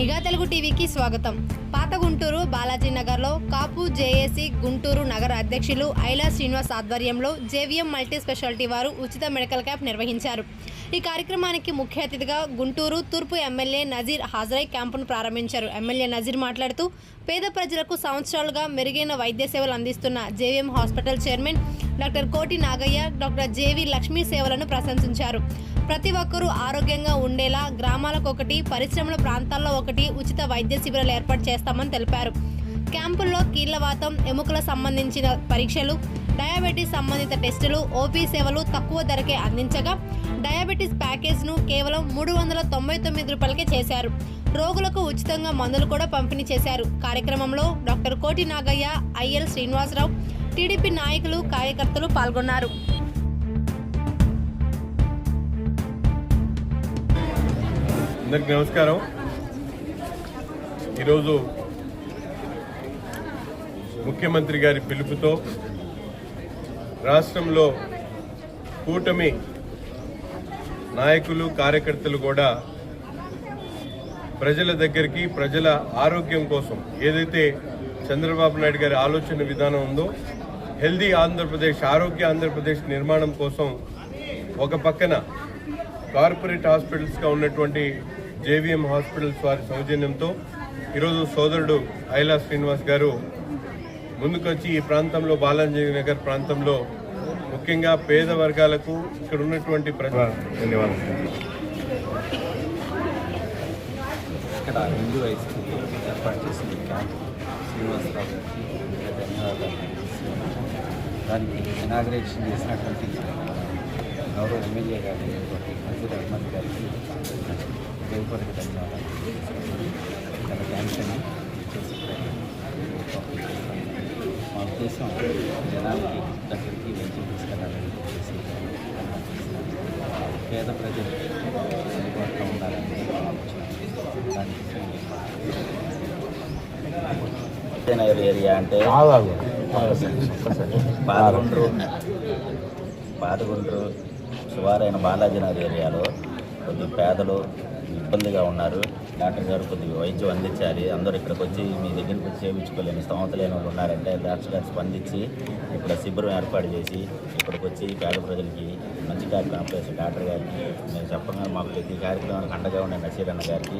నిఘా తెలుగు టీవీకి స్వాగతం. పాత గుంటూరు బాలాజీ నగర్లో కాపు జేఏసీ గుంటూరు నగర అధ్యక్షులు ఐలా శ్రీనివాస్ ఆధ్వర్యంలో జేవిఎం మల్టీ స్పెషాలిటీ వారు ఉచిత మెడికల్ క్యాంప్ నిర్వహించారు. ఈ కార్యక్రమానికి ముఖ్య అతిథిగా గుంటూరు తూర్పు ఎమ్మెల్యే నజీర్ హాజరై క్యాంపును ప్రారంభించారు. ఎమ్మెల్యే నజీర్ మాట్లాడుతూ పేద ప్రజలకు సంవత్సరాలుగా మెరుగైన వైద్య సేవలు అందిస్తున్న జేవిఎం హాస్పిటల్ చైర్మన్ డాక్టర్ కోటి నాగయ్య డాక్టర్ జేవి లక్ష్మీ సేవలను ప్రశంసించారు. ప్రతి ఒక్కరూ ఆరోగ్యంగా ఉండేలా గ్రామాలకు ఒకటి పరిశ్రమల ప్రాంతాల్లో ఒకటి ఉచిత వైద్య శిబిరాలు ఏర్పాటు చేస్తామని తెలిపారు. క్యాంపుల్లో కీళ్ళవాతం ఎముకల సంబంధించిన పరీక్షలు డయాబెటీస్ సంబంధిత టెస్టులు ఓపీ సేవలు తక్కువ ధరకే అందించగా డయాబెటీస్ ప్యాకేజ్ను కేవలం మూడు వందల తొంభై తొమ్మిది రూపాయలకే చేశారు. రోగులకు ఉచితంగా మందులు కూడా పంపిణీ చేశారు. కార్యక్రమంలో డాక్టర్ కోటి నాగయ్య ఐఎల్ శ్రీనివాసరావు టీడీపీ నాయకులు కార్యకర్తలు పాల్గొన్నారు. అందరికి నమస్కారం. ఈరోజు ముఖ్యమంత్రి గారి పిలుపుతో రాష్ట్రంలో కూటమి నాయకులు కార్యకర్తలు కూడా ప్రజల దగ్గరికి ప్రజల ఆరోగ్యం కోసం ఏదైతే చంద్రబాబు నాయుడు గారి ఆలోచన విధానం ఉందో హెల్దీ ఆంధ్రప్రదేశ్ ఆరోగ్య ఆంధ్రప్రదేశ్ నిర్మాణం కోసం ఒక పక్కన కార్పొరేట్ హాస్పిటల్స్గా ఉన్నటువంటి జేవిఎం హాస్పిటల్స్ వారి సౌజన్యంతో ఈరోజు సోదరుడు ఐలా శ్రీనివాస్ గారు ముందుకొచ్చి ఈ ప్రాంతంలో బాలాజీ నగర్ ప్రాంతంలో ముఖ్యంగా పేద వర్గాలకు ఇక్కడ ఉన్నటువంటి ప్రజ ధన్యవాదాలు ఇక్కడ హిందూ హై స్కూల్ ఏర్పాటు చేసిన క్యాంప్ శ్రీనివాసరావు గారికి ఇంకా ధన్యవాదాలు తెలియజేస్తున్నాను. దానికి ఇనాగ్రేషన్ చేసినటువంటి గౌరవ ఎమ్మెల్యే గారు నజీర్ అహ్మద్ గారికి హృదయపూర్వక ధన్యవాదాలు. పంపించేస్తాను. మా ఉద్దేశం జనాలకి దగ్గరికి వైద్యం తీసుకెళ్ళాలని చెప్పేసి పేద ప్రజలకి అందుబాటులో ఉండాలని ఆలోచన దానికి ఏరియా అంటే పాదగుండ్రు పాదగుండ్రు సువారైన బాలాజీనగర్ ఏరియాలో కొద్ది పేదలు ఇబ్బందిగా ఉన్నారు. డాక్టర్ గారు కొద్దిగా వైద్యం అందించాలి. అందరూ ఇక్కడికి వచ్చి మీ దగ్గరికి వచ్చి చేయించుకోలేని స్తోమత లేని వాళ్ళు ఉన్నారంటే డాక్టర్ గారు స్పందించి ఇక్కడ శిబిరం ఏర్పాటు చేసి ఇక్కడికి వచ్చి పేద ప్రజలకి మంచి కార్యక్రమం చేసి డాక్టర్ గారికి మేము చెప్పగా మాకు ప్రతి కార్యక్రమానికి అండగా ఉండే నసీర్ అన్న గారికి